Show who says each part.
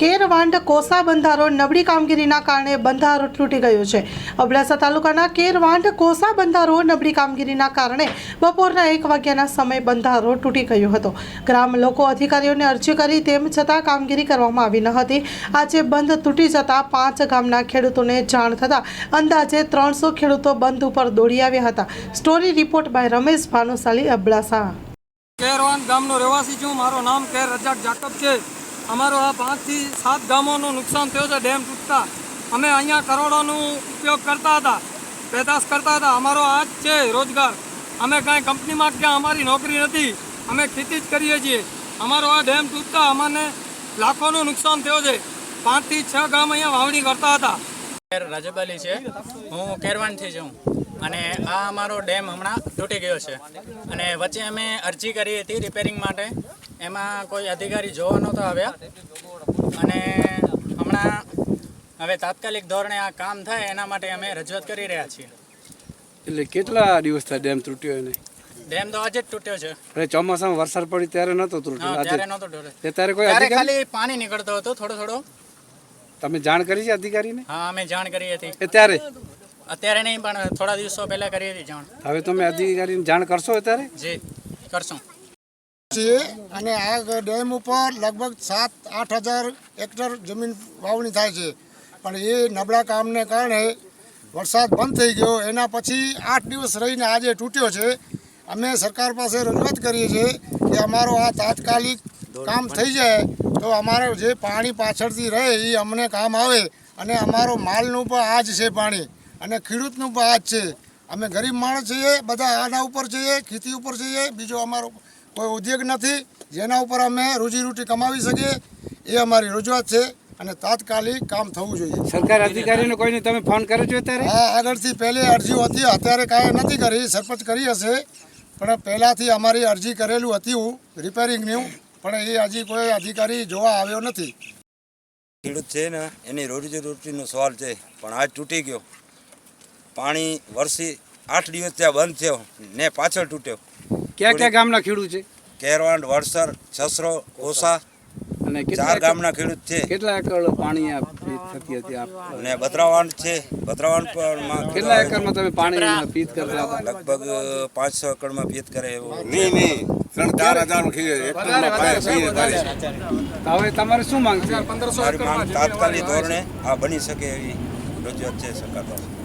Speaker 1: કેરવાંડ કોસા બંધારો નબળી કામગીરીના કારણે બંધારો તૂટી ગયો છે. અબડાસા તાલુકાના કેરવાંડ કોસા બંધારો નબળી કામગીરીના કારણે બપોરના એક વાગ્યાના સમયે બંધારો તૂટી ગયો હતો. ગ્રામ લોકો અધિકારીઓને અરજી કરી તેમ છતાં કામગીરી કરવામાં આવી ન હતી. આજે બંધ તૂટી જતાં પાંચ ગામના ખેડૂતોને જાણ થતાં અંદાજે ત્રણસો ખેડૂતો બંધ ઉપર દોડી આવ્યા હતા. Story report by Ramesh Bhanushali, Abdasa.
Speaker 2: Kervan ગામનો રહેવાસી છું. મારું નામ કેર રજાક જાકબ છે. અમારો આ પાંચથી સાત ગામોનું નુકસાન થયું છે, ડેમ તૂટતા. અમે અહીંયા કરોડોનું ઉપયોગ કરતા હતા, પેદાશ કરતા હતા. અમારો આ જ છે રોજગાર. અમે કાંઈ કંપનીમાં ક્યાં અમારી નોકરી નથી. અમે ખેતી જ કરીએ છીએ. અમારો આ ડેમ તૂટતા અમને લાખોનું નુકસાન થયું છે. પાંચથી છ ગામ અહીંયા વાવણી કરતા હતા.
Speaker 3: કેર રાજબાલી છે. હું કેરવાનથી છું. અને આ અમારો ડેમ હમણાં તૂટી ગયો છે. અને વચ્ચે અમે અરજી કરી હતી રિપેરિંગ માટે. એમાં કોઈ અધિકારી જોવા નહોતા આવ્યા. અને હમણાં હવે તાત્કાલિક ધોરણે આ કામ થાય એના માટે અમે રજૂઆત કરી રહ્યા છીએ.
Speaker 4: એટલે કેટલા દિવસ થાય ડેમ તૂટ્યો એને?
Speaker 3: ડેમ તો આજે જ તૂટ્યો છે.
Speaker 4: અરે ચોમાસામાં વરસાદ પડી ત્યારે નતો તૂટ્યો આજે
Speaker 3: ત્યારે નહોતો તૂટ્યો.
Speaker 4: ત્યારે કોઈ અધિકારી?
Speaker 3: ખાલી પાણી નીકળતો હતો થોડો થોડો.
Speaker 4: તમે જાણ કરી છે અધિકારીને?
Speaker 3: હા અમે જાણ કરી હતી.
Speaker 4: ત્યારે?
Speaker 3: અત્યારે નહીં પણ થોડા દિવસો પહેલા કરી હતી જાણ.
Speaker 4: હવે તમે અધિકારીને જાણ કરશો અત્યારે?
Speaker 3: જી કરશું.
Speaker 5: છીએ અને આ ડેમ ઉપર લગભગ સાત, આઠ હજાર હેક્ટર જમીન વાવણી થાય છે. પણ એ નબળા કામને કારણે વરસાદ બંધ થઈ ગયો. એના પછી આઠ દિવસ રહીને આજે તૂટ્યો છે. અમે સરકાર પાસે રજૂઆત કરીએ છીએ કે અમારો આ તાત્કાલિક કામ થઈ જાય તો અમારે જે પાણી પાછળથી રહે એ અમને કામ આવે અને અમારો માલનું પણ આ જ છે પાણી અને ખેડૂતનું પણ આ જ છે. અમે ગરીબ માણસ છીએ, બધા આના ઉપર છીએ, ખેતી ઉપર છીએ, બીજો અમારો કોઈ ઉદ્યોગ નથી જેના ઉપર અમે રોજીરોટી કમાવી શકીએ એ અમારી રજૂઆત છે અને તાત્કાલિક કામ થવું જોઈએ.
Speaker 4: સરકાર અધિકારીને કોઈને તમે ફોન કર્યો છો અત્યારે?
Speaker 5: હા આગળથી પહેલી અરજીઓ હતી અત્યારે કાંઈ નથી કરી સરપંચ કરી હશે પણ પહેલાંથી અમારી અરજી કરેલું હતું રિપેરિંગનું પણ એ હજી કોઈ અધિકારી જોવા આવ્યો નથી.
Speaker 6: ખેડૂત છે ને એની રોજી રોટીનો સવાલ છે પણ આજ તૂટી ગયો. પાણી વરસી આઠ દિવસ ત્યાં બંધ થયો ને પાછળ તૂટ્યો.
Speaker 4: ક્યાં ક્યાં ગામના ખેડૂત છે?
Speaker 6: કેરવાંડ વડસર છસરો ઓસા
Speaker 4: અને
Speaker 6: ચાર ગામના ખેડૂત છે.
Speaker 4: કેટલા એકર પાણી થતી હતી આપ?
Speaker 6: ને બદ્રાવાંડ છે. બદ્રાવાંડ પણ
Speaker 4: કેટલા એકરમાં તમે પાણી પીત કરતા હતા?
Speaker 6: લગભગ પાંચસો એકરમાં પીત કરે એવો.
Speaker 7: નહીં નહીં. ત્રણ ચાર હજાર
Speaker 4: હવે તમારે શું માંગ છે?
Speaker 2: પંદરસો
Speaker 6: તાત્કાલિક ધોરણે આ બની શકે એવી રજૂઆત છે સરકાર પાસે.